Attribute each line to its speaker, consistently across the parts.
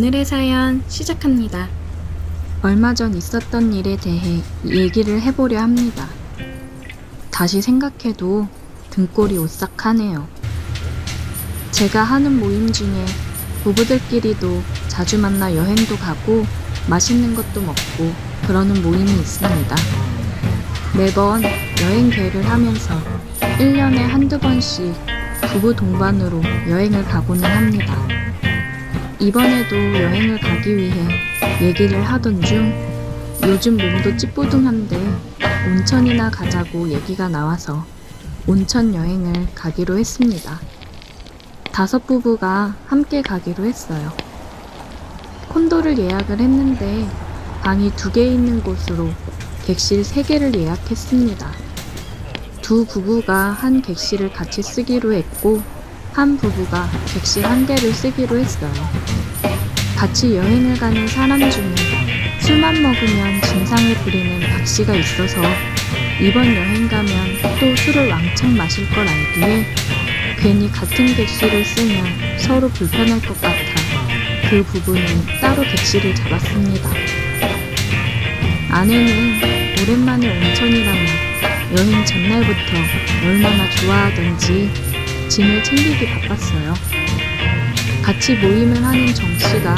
Speaker 1: 오늘의 사연 시작합니다. 얼마 전 있었던 일에 대해 얘기를 해보려 합니다. 다시 생각해도 등골이 오싹하네요. 제가 하는 모임 중에 부부들끼리도 자주 만나 여행도 가고 맛있는 것도 먹고 그러는 모임이 있습니다. 매번 여행 계획을 하면서 1년에 한두 번씩 부부 동반으로 여행을 가고는 합니다. 이번에도 여행을 가기 위해 얘기를 하던 중 요즘 몸도 찌뿌둥한데 온천이나 가자고 얘기가 나와서 온천 여행을 가기로 했습니다. 다섯 부부가 함께 가기로 했어요. 콘도를 예약을 했는데 방이 두 개 있는 곳으로 객실 세 개를 예약했습니다. 두 부부가 한 객실을 같이 쓰기로 했고 한 부부가 객실 한 개를 쓰기로 했어요. 같이 여행을 가는 사람 중에 술만 먹으면 진상을 부리는 박 씨가 있어서 이번 여행 가면 또 술을 왕창 마실 걸 알기에 괜히 같은 객실을 쓰면 서로 불편할 것 같아 그 부부는 따로 객실을 잡았습니다. 아내는 오랜만에 온천이라며 여행 전날부터 얼마나 좋아하던지 짐을 챙기기 바빴어요. 같이 모임을 하는 정 씨가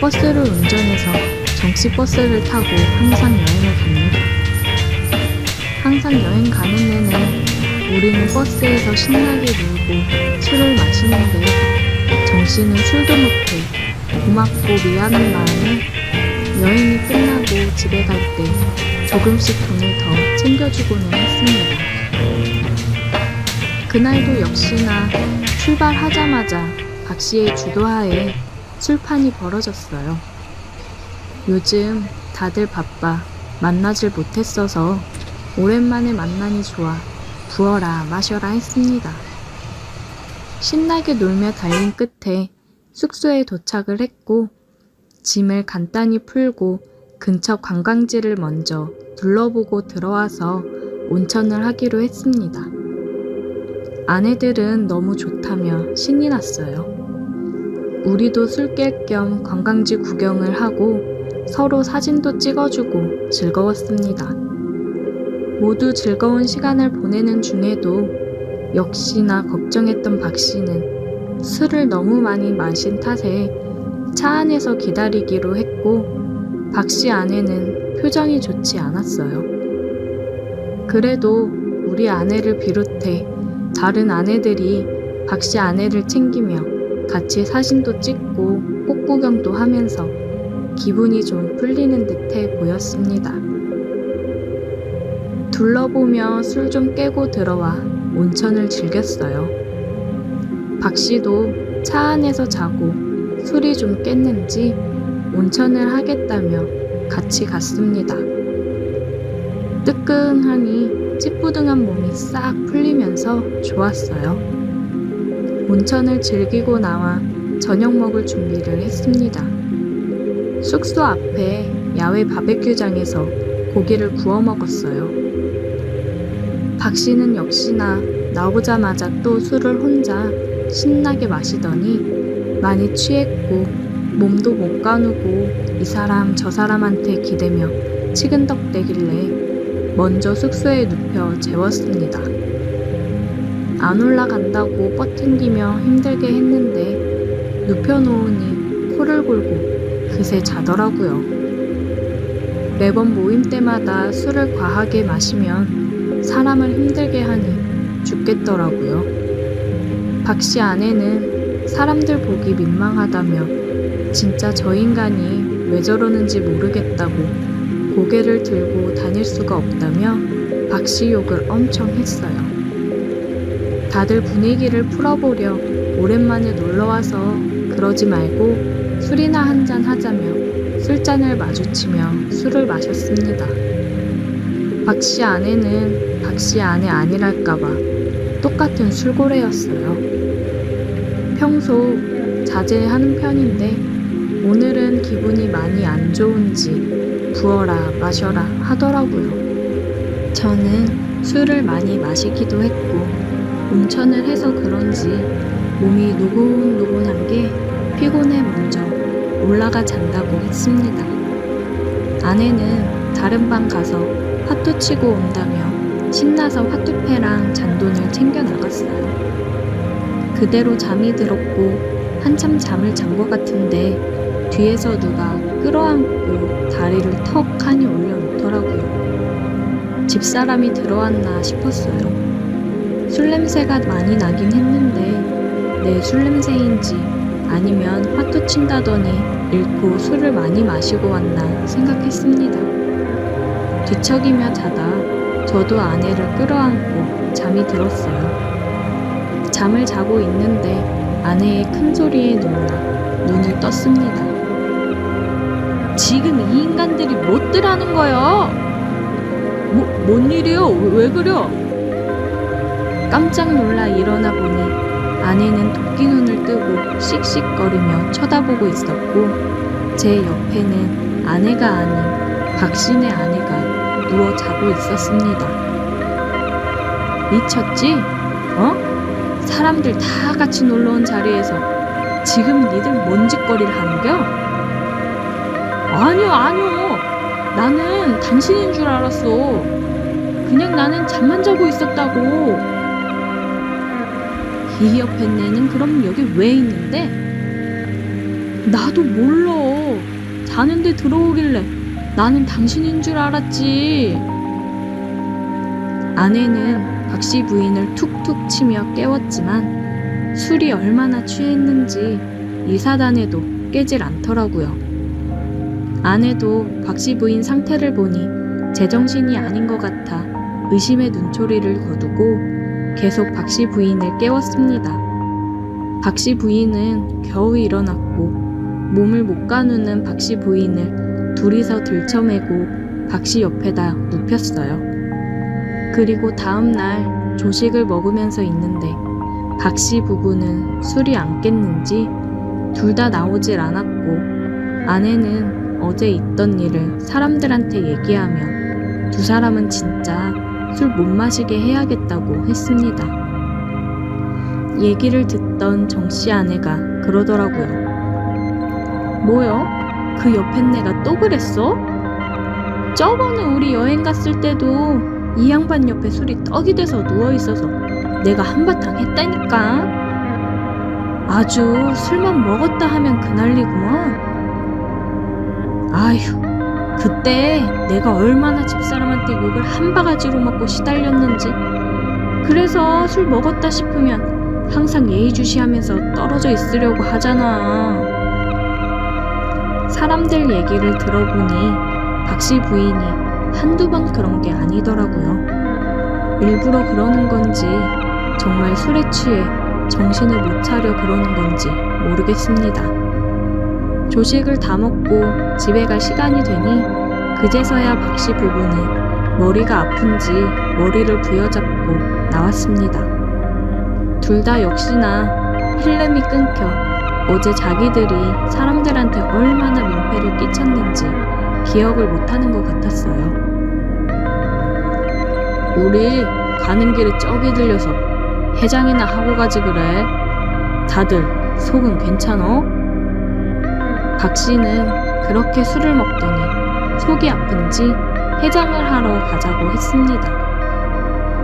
Speaker 1: 버스를 운전해서 정씨 버스를 타고 항상 여행을 갑니다. 항상 여행 가는 내내 우리는 버스에서 신나게 놀고 술을 마시는데 정 씨는 술도 못해 고맙고 미안한 마음에 여행이 끝나고 집에 갈 때 조금씩 돈을 더 챙겨주고는 했습니다. 그날도 역시나 출발하자마자 박 씨의 주도하에 술판이 벌어졌어요. 요즘 다들 바빠 만나질 못했어서 오랜만에 만나니 좋아 부어라 마셔라 했습니다. 신나게 놀며 달린 끝에 숙소에 도착을 했고 짐을 간단히 풀고 근처 관광지를 먼저 둘러보고 들어와서 온천을 하기로 했습니다. 아내들은 너무 좋다며 신이 났어요. 우리도 술 깰 겸 관광지 구경을 하고 서로 사진도 찍어주고 즐거웠습니다. 모두 즐거운 시간을 보내는 중에도 역시나 걱정했던 박 씨는 술을 너무 많이 마신 탓에 차 안에서 기다리기로 했고 박 씨 아내는 표정이 좋지 않았어요. 그래도 우리 아내를 비롯해 다른 아내들이 박 씨 아내를 챙기며 같이 사진도 찍고 꽃구경도 하면서 기분이 좀 풀리는 듯해 보였습니다. 둘러보며 술 좀 깨고 들어와 온천을 즐겼어요. 박 씨도 차 안에서 자고 술이 좀 깼는지 온천을 하겠다며 같이 갔습니다. 뜨끈하니 찌뿌둥한 몸이 싹 풀리면서 좋았어요. 온천을 즐기고 나와 저녁 먹을 준비를 했습니다. 숙소 앞에 야외 바베큐장에서 고기를 구워 먹었어요. 박 씨는 역시나 나오자마자 또 술을 혼자 신나게 마시더니 많이 취했고 몸도 못 가누고 이 사람 저 사람한테 기대며 치근덕대길래 먼저 숙소에 눕혀 재웠습니다. 안 올라간다고 뻗팅기며 힘들게 했는데 눕혀놓으니 코를 골고 그새 자더라고요. 매번 모임 때마다 술을 과하게 마시면 사람을 힘들게 하니 죽겠더라고요. 박 씨 아내는 사람들 보기 민망하다며 진짜 저 인간이 왜 저러는지 모르겠다고 고개를 들고 다닐 수가 없다며 박 씨 욕을 엄청 했어요. 다들 분위기를 풀어보려 오랜만에 놀러와서 그러지 말고 술이나 한 잔 하자며 술잔을 마주치며 술을 마셨습니다. 박씨 아내는 박씨 아내 아니랄까봐 똑같은 술고래였어요. 평소 자제하는 편인데 오늘은 기분이 많이 안 좋은지 부어라 마셔라 하더라고요. 저는 술을 많이 마시기도 했고 온천을 해서 그런지 몸이 노곤노곤한 게 피곤해 먼저 올라가 잔다고 했습니다. 아내는 다른 방 가서 화투 치고 온다며 신나서 화투패랑 잔돈을 챙겨 나갔어요. 그대로 잠이 들었고 한참 잠을 잔 것 같은데 뒤에서 누가 끌어안고 다리를 턱 하니 올려놓더라고요. 집사람이 들어왔나 싶었어요. 술 냄새가 많이 나긴 했는데 내 술 냄새인지 아니면 화투 친다더니 잃고 술을 많이 마시고 왔나 생각했습니다. 뒤척이며 자다 저도 아내를 끌어안고 잠이 들었어요. 잠을 자고 있는데 아내의 큰 소리에 놀라 눈을 떴습니다. 지금 이 인간들이 못들 하는 거요? 뭐, 뭔 일이요? 왜, 왜 그려? 깜짝 놀라 일어나 보니 아내는 도끼 눈을 뜨고 씩씩거리며 쳐다보고 있었고 제 옆에는 아내가 아닌 박신의 아내가 누워 자고 있었습니다. 미쳤지? 어? 사람들 다 같이 놀러 온 자리에서 지금 니들 뭔 짓거리를 하는겨? 아니요, 아니요. 나는 당신인 줄 알았어. 그냥 나는 잠만 자고 있었다고. 이 옆에 내는 그럼 여기 왜 있는데? 나도 몰라. 자는데 들어오길래 나는 당신인 줄 알았지. 아내는 박씨 부인을 툭툭 치며 깨웠지만 술이 얼마나 취했는지 이 사단에도 깨질 않더라고요. 아내도 박씨 부인 상태를 보니 제정신이 아닌 것 같아 의심의 눈초리를 거두고 계속 박씨 부인을 깨웠습니다. 박씨 부인은 겨우 일어났고 몸을 못 가누는 박씨 부인을 둘이서 들쳐매고 박씨 옆에다 눕혔어요. 그리고 다음 날 조식을 먹으면서 있는데 박씨 부부는 술이 안 깼는지 둘 다 나오질 않았고 아내는 어제 있던 일을 사람들한테 얘기하며 두 사람은 진짜 술 못 마시게 해야겠다고 했습니다. 얘기를 듣던 정씨 아내가 그러더라고요. 뭐요? 그 옆에 내가 또 그랬어? 저번에 우리 여행 갔을 때도 이 양반 옆에 술이 떡이 돼서 누워 있어서 내가 한바탕 했다니까. 아주 술만 먹었다 하면 그난리구먼. 아휴, 그때 내가 얼마나 집사람한테 욕을 한 바가지로 먹고 시달렸는지. 그래서 술 먹었다 싶으면 항상 예의주시하면서 떨어져 있으려고 하잖아. 사람들 얘기를 들어보니 박씨 부인이 한두 번 그런 게 아니더라고요. 일부러 그러는 건지 정말 술에 취해 정신을 못 차려 그러는 건지 모르겠습니다. 조식을 다 먹고 집에 갈 시간이 되니 그제서야 박씨 부부는 머리가 아픈지 머리를 부여잡고 나왔습니다. 둘 다 역시나 필름이 끊겨 어제 자기들이 사람들한테 얼마나 민폐를 끼쳤는지 기억을 못하는 것 같았어요. 우리 가는 길에 쩍이 들려서 해장이나 하고 가지 그래. 다들 속은 괜찮어? 박 씨는 그렇게 술을 먹더니 속이 아픈지 해장을 하러 가자고 했습니다.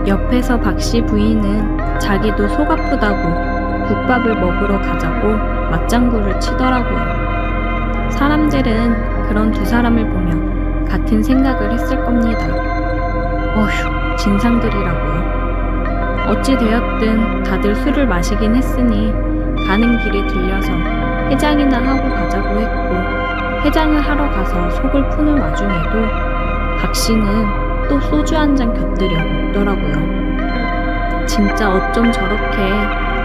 Speaker 1: 옆에서 박 씨 부인은 자기도 속 아프다고 국밥을 먹으러 가자고 맞장구를 치더라고요. 사람들은 그런 두 사람을 보며 같은 생각을 했을 겁니다. 어휴, 진상들이라고요. 어찌 되었든 다들 술을 마시긴 했으니 가는 길에 들려서 해장이나 하고 가자고 했고 해장을 하러 가서 속을 푸는 와중에도 박 씨는 또 소주 한 잔 곁들여 먹더라고요. 진짜 어쩜 저렇게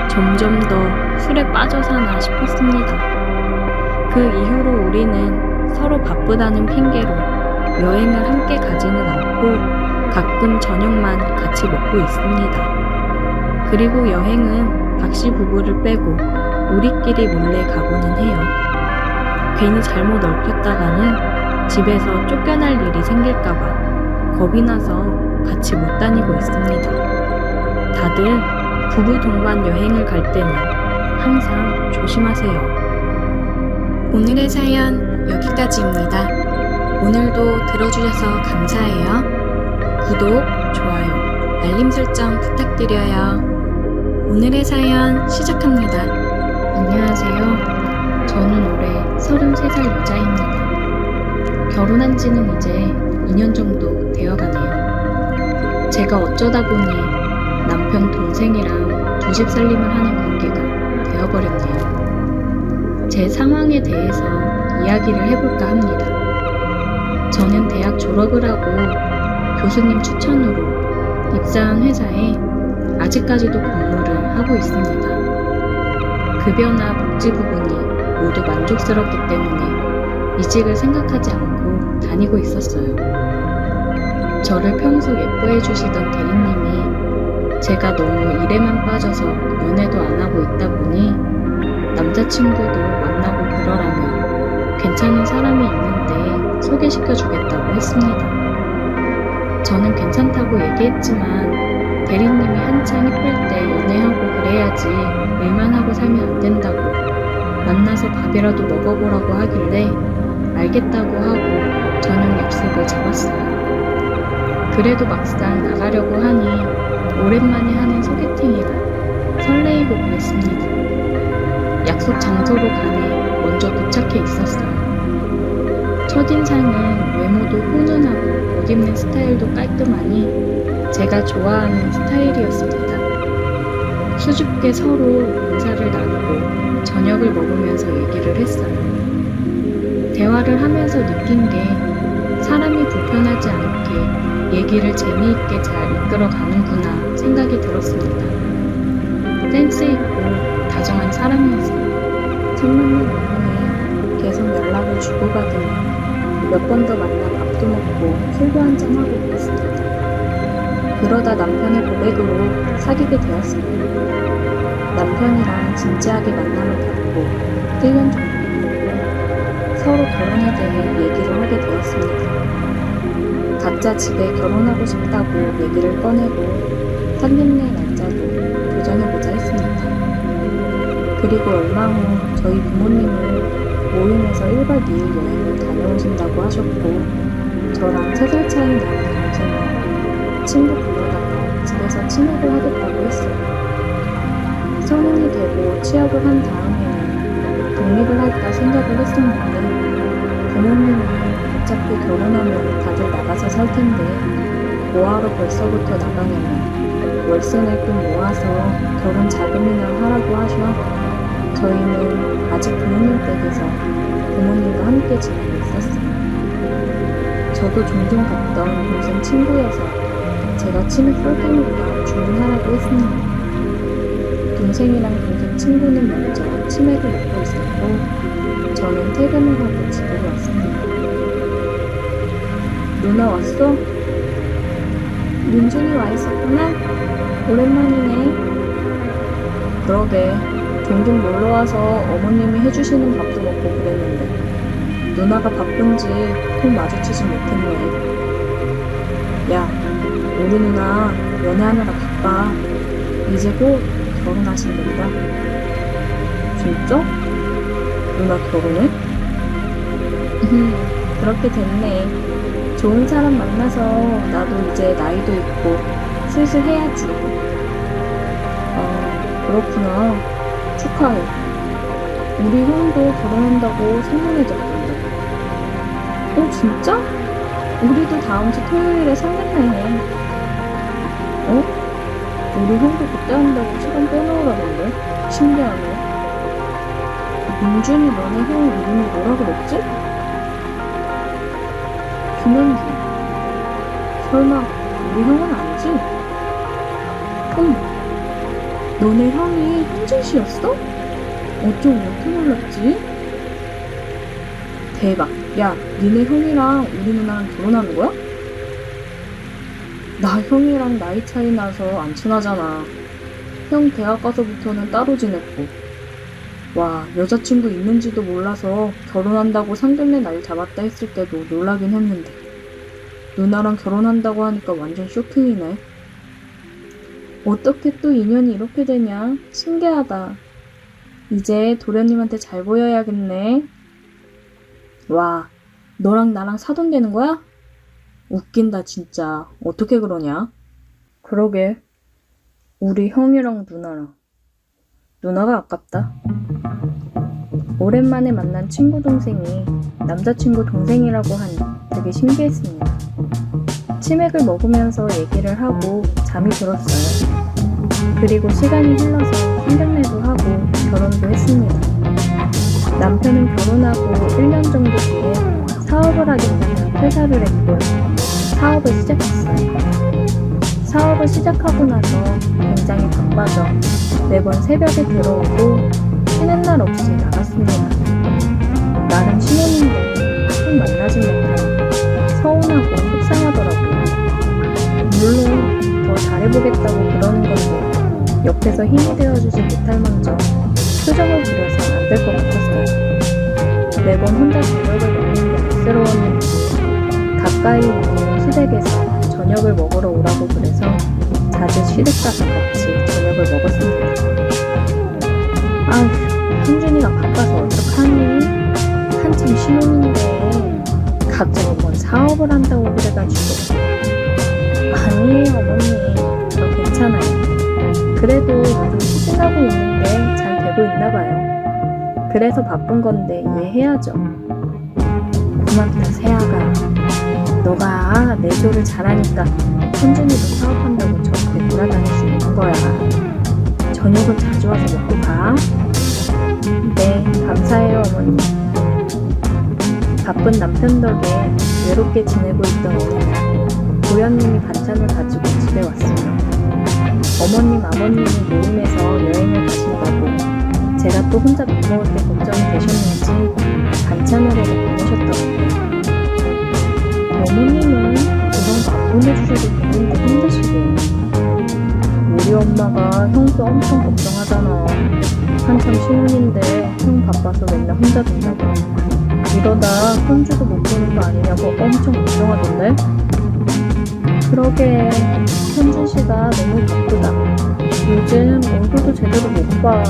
Speaker 1: 점점 더 술에 빠져 사나 싶었습니다. 그 이후로 우리는 서로 바쁘다는 핑계로 여행을 함께 가지는 않고 가끔 저녁만 같이 먹고 있습니다. 그리고 여행은 박씨 부부를 빼고 우리끼리 몰래 가고는 해요. 괜히 잘못 얽혔다가는 집에서 쫓겨날 일이 생길까봐 겁이 나서 같이 못 다니고 있습니다. 다들 부부 동반 여행을 갈 때는 항상 조심하세요. 오늘의 사연 여기까지입니다. 오늘도 들어주셔서 감사해요. 구독, 좋아요, 알림 설정 부탁드려요. 오늘의 사연 시작합니다. 안녕하세요. 저는 올해 33살 여자입니다. 결혼한 지는 이제 2년 정도 되어 가네요. 제가 어쩌다 보니 남편 동생이랑 두 집 살림을 하는 관계가 되어버렸네요. 제 상황에 대해서 이야기를 해볼까 합니다. 저는 대학 졸업을 하고 교수님 추천으로 입사한 회사에 아직까지도 근무를 하고 있습니다. 급여나 복지 부분이 모두 만족스럽기 때문에 이직을 생각하지 않고 다니고 있었어요. 저를 평소 예뻐해 주시던 대리님이 제가 너무 일에만 빠져서 연애도 안 하고 있다 보니 남자친구도 만나고 그러라며 괜찮은 사람이 있는데 소개시켜 주겠다고 했습니다. 저는 괜찮다고 얘기했지만 대리님이 한창 이쁠 때 연애하고 그래야지 일만 하고 살면 안 된다고 만나서 밥이라도 먹어보라고 하길래 알겠다고 하고 저녁 약속을 잡았어요. 그래도 막상 나가려고 하니 오랜만에 하는 소개팅이라 설레이고 그랬습니다. 약속 장소로 가니 먼저 도착해 있었어요. 첫인상은 외모도 훈훈하고 옷 입는 스타일도 깔끔하니 제가 좋아하는 스타일이었습니다. 수줍게 서로 인사를 나누고 저녁을 먹으면서 얘기를 했어요. 대화를 하면서 느낀 게 사람이 불편하지 않게 얘기를 재미있게 잘 이끌어 가는구나 생각이 들었습니다. 센스 있고 다정한 사람이었어요. 첫 만난 이후에 계속 연락을 주고받으며 몇 번 더 만나 밥도 먹고 술도 한잔 하고 그랬습니다. 그러다 남편의 고백으로 사귀게 되었어요. 남편이랑 진지하게 만남을 갖고 1년 정도 서로 결혼에 대해 얘기를 하게 되었습니다. 각자 집에 결혼하고 싶다고 얘기를 꺼내고 상견례 날짜도 조정해보자 했습니다. 그리고 얼마 후 저희 부모님은 모임에서 1박 2일 여행을 다녀오신다고 하셨고 저랑 3살 차이 나는 친구 불러다가 집에서 치맥을 하겠다고 했어요. 성인이 되고 취업을 한 다음에는 독립을 할까 생각을 했었는데 부모님이 어차피 결혼하면 다들 나가서 살 텐데 뭐하러 벌써부터 나가냐면 월세 낼 돈 모아서 결혼 자금이나 하라고 하셔 저희는 아직 부모님 댁에서 부모님과 함께 지내고 있었어요. 저도 종종 갔던 동생 친구여서 제가 치맥 쏠 테니까 주문하라고 했습니다. 동생이랑 동생 친구는 먼저 치맥을 먹고 있었고 저는 퇴근을 하고 집으로 왔습니다. 누나 왔어? 민준이 와 있었구나? 오랜만이네. 그러게. 종종 놀러 와서 어머님이 해주시는 밥도 먹고 그랬는데 누나가 바쁜지 통 마주치지 못했네. 야, 우리 누나 연애하느라 바빠. 이제 곧 결혼하신단다. 진짜? 누나 결혼해? 음, 그렇게 됐네. 좋은 사람 만나서 나도 이제 나이도 있고 슬슬 해야지. 아, 그렇구나. 축하해. 우리 형도 결혼한다고 소문해졌던데. 어, 진짜? 우리도 다음 주 토요일에 상견례해. 어? 우리 형도 그때 한다고 시간 빼놓으라던데? 신기하네. 민준이 너네 형 이름이 뭐라 그랬지? 김현준. 설마 우리 형은 아니지? 어머. 너네 형이 현진 씨였어? 어쩜 이렇게 놀랐지? 대박. 야, 니네 형이랑 우리 누나랑 결혼하는 거야? 나 형이랑 나이 차이 나서 안 친하잖아. 형 대학 가서부터는 따로 지냈고. 와, 여자친구 있는지도 몰라서 결혼한다고 상견례 날 잡았다 했을 때도 놀라긴 했는데. 누나랑 결혼한다고 하니까 완전 쇼킹이네. 어떻게 또 인연이 이렇게 되냐? 신기하다. 이제 도련님한테 잘 보여야겠네. 와, 너랑 나랑 사돈 되는 거야? 웃긴다, 진짜. 어떻게 그러냐? 그러게. 우리 형이랑 누나랑. 누나가 아깝다. 오랜만에 만난 친구 동생이 남자친구 동생이라고 하니 되게 신기했습니다. 치맥을 먹으면서 얘기를 하고 잠이 들었어요. 그리고 시간이 흘러서 상견례도 하고 결혼도 했습니다. 남편은 결혼하고 1년 정도 뒤에 사업을 하겠다며 퇴사를 했고요. 사업을 시작했어요. 사업을 시작하고 나서 굉장히 바빠져 매번 새벽에 들어오고 쉬는 날 없이 나갔습니다. 나는 신혼인데 좀 만나지 못하니 서운하고 속상하더라고요. 물론 더 잘해보겠다고 그러는 건데 옆에서 힘이 되어주지 못할 망정 표정을 부려서 안 될 것 같았어요. 매번 혼자 저녁을 먹는 게 안쓰러웠는지 가까이 있는 시댁에서 저녁을 먹으러 오라고 그래서 자주 시댁 가서 같이 저녁을 먹었습니다. 아휴, 현준이가 바빠서 어떡하니? 한참 신혼인데 갑자기 뭔 사업을 한다고 그래가지고. 아니에요 어머니. 저 괜찮아요. 그래도 요즘 추진하고 있는 게잘 되고 있나 봐요. 그래서 바쁜 건데 이해해야죠. 고맙다 세아가 너가 내조를 잘하니까 현준이도 사업한다고 저렇게 돌아다닐 수 있는 거야 저녁을 자주 와서 먹고 가 네, 감사해요, 어머니. 바쁜 남편 덕에 외롭게 지내고 있던 어느 날, 도련님이 반찬을 가지고 집에 왔어요. 어머님, 아버님이 모임에서 여행을 가신다고 제가 또 혼자 밥 먹을 때 걱정이 되셨는지 해서 보내셨더라고요. 어머님은 이런 거 안 보내주셔도 되는데 힘드시고. 우리 엄마가 형도 엄청 걱정하잖아. 한참 신혼인데 형 바빠서 맨날 혼자 둔다고. 이러다 손주도 못 보는 거 아니냐고 엄청 걱정하던데? 그러게 현준 씨가 너무 바쁘다. 요즘 얼굴도 제대로 못봐.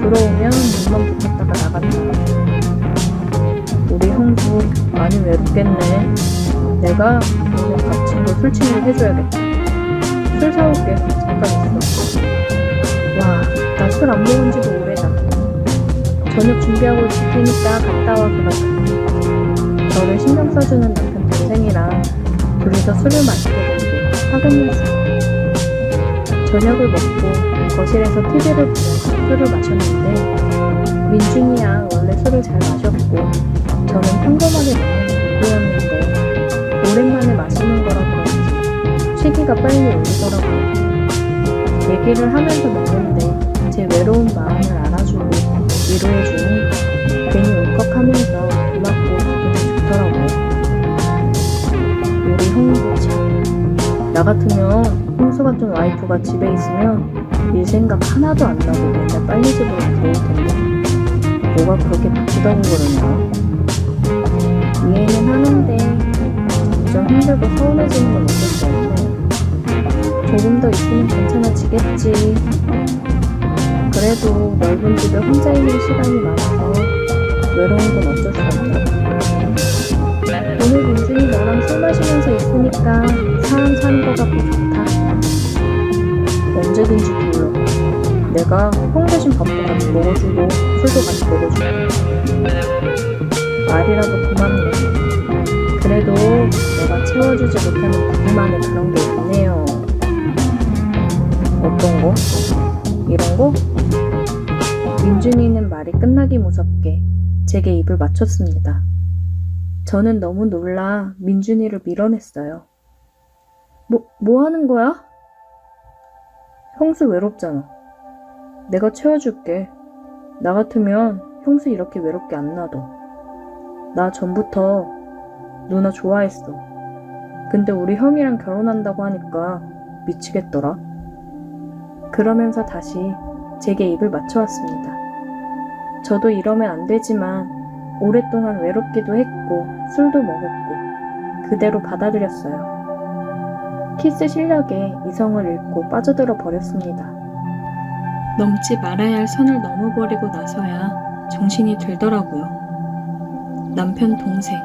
Speaker 1: 들어오면 눈만 붙였다가 나간다. 우리 형도 많이 외롭겠네 내가 오늘 밥 친구 술친을 해줘야겠다 술 사올게 잠깐 있어 와 나 술 안 먹은 지도 오래다. 저녁 준비하고 있을 테니까 갔다 와 그러자. 저를 신경 써주는 남편 동생이랑 둘이서 술을 마시게 되고 사귀었어요. 저녁을 먹고 거실에서 TV를 보면서 술을 마셨는데 민준이 양 원래 술을 잘 마셨고 저는 평범하게 오랜만에 마시는 거라 그런지 취기가 빨리 올리더라고요. 얘기를 하면서 먹는데 제 외로운 마음을 알아주고 위로해주니 괜히 울컥하면서 고맙고 기분이 좋더라고요. 우리 형도 참. 나 같으면 홍수 같은 와이프가 집에 있으면 일 생각 하나도 안 나고 맨날 빨리 집으로 들어올 텐데 뭐가 그렇게 바쁘다고 그러냐. 힘들고 서운해지는 건 어쩔 수 없네. 조금 더 있으면 괜찮아지겠지. 그래도 넓은 집에 혼자 있는 시간이 많아서 외로운 건 어쩔 수 없다. 오늘 민준이 너랑 술 마시면서 있으니까 사람 사는 거 같고 좋다. 언제든지 불러. 내가 형 대신 밥도 같이 먹어주고 술도 같이 먹어주고. 말이라도 고맙네. 그래도 내가 채워주지 못하는 부부만의 그런 게 있네요. 어떤 거? 이런 거? 민준이는 말이 끝나기 무섭게 제게 입을 맞췄습니다. 저는 너무 놀라 민준이를 밀어냈어요. 뭐, 뭐 하는 거야? 형수 외롭잖아. 내가 채워줄게. 나 같으면 형수 이렇게 외롭게 안 놔둬. 나 전부터 누나 좋아했어. 근데 우리 형이랑 결혼한다고 하니까 미치겠더라. 그러면서 다시 제게 입을 맞춰왔습니다. 저도 이러면 안 되지만 오랫동안 외롭기도 했고 술도 먹었고 그대로 받아들였어요. 키스 실력에 이성을 잃고 빠져들어 버렸습니다. 넘지 말아야 할 선을 넘어버리고 나서야 정신이 들더라고요. 남편 동생,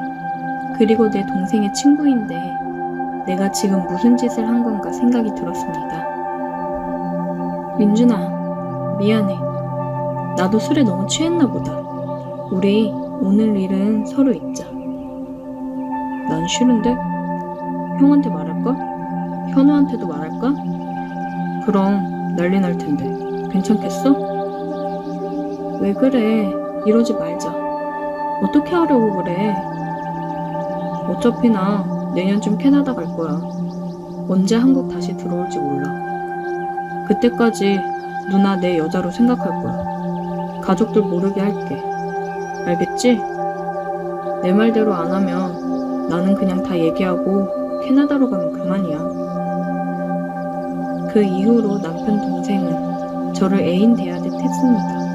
Speaker 1: 그리고 내 동생의 친구인데 내가 지금 무슨 짓을 한 건가 생각이 들었습니다. 민준아, 미안해. 나도 술에 너무 취했나 보다. 우리 오늘 일은 서로 잊자. 난 싫은데? 형한테 말할까? 현우한테도 말할까? 그럼 난리 날 텐데. 괜찮겠어? 왜 그래? 이러지 말자. 어떻게 하려고 그래? 어차피 나 내년쯤 캐나다 갈 거야. 언제 한국 다시 들어올지 몰라. 그때까지 누나 내 여자로 생각할 거야. 가족들 모르게 할게. 알겠지? 내 말대로 안 하면 나는 그냥 다 얘기하고 캐나다로 가면 그만이야. 그 이후로 남편 동생은 저를 애인 대하듯 했습니다.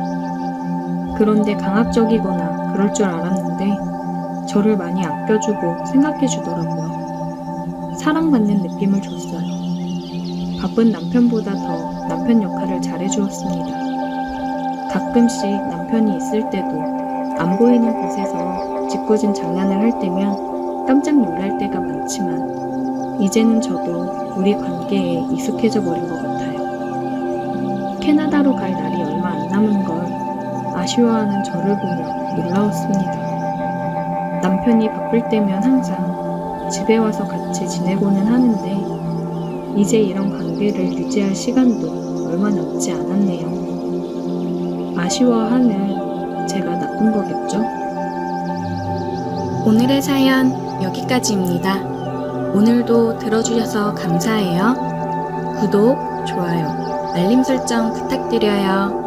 Speaker 1: 그런데 강압적이거나 그럴 줄 알았는데 저를 많이 아껴주고 생각해 주더라고요. 사랑받는 느낌을 줬어요. 바쁜 남편보다 더 남편 역할을 잘해 주었습니다. 가끔씩 남편이 있을 때도 안 보이는 곳에서 짓궂은 장난을 할 때면 깜짝 놀랄 때가 많지만 이제는 저도 우리 관계에 익숙해져 버린 것 같아요. 캐나다로 갈 날이 얼마 안 남은 걸 아쉬워하는 저를 보며 놀라웠습니다. 남편이 바쁠 때면 항상 집에 와서 같이 지내고는 하는데 이제 이런 관계를 유지할 시간도 얼마 남지 않았네요. 아쉬워하는 제가 나쁜 거겠죠? 오늘의 사연 여기까지입니다. 오늘도 들어주셔서 감사해요. 구독, 좋아요, 알림 설정 부탁드려요.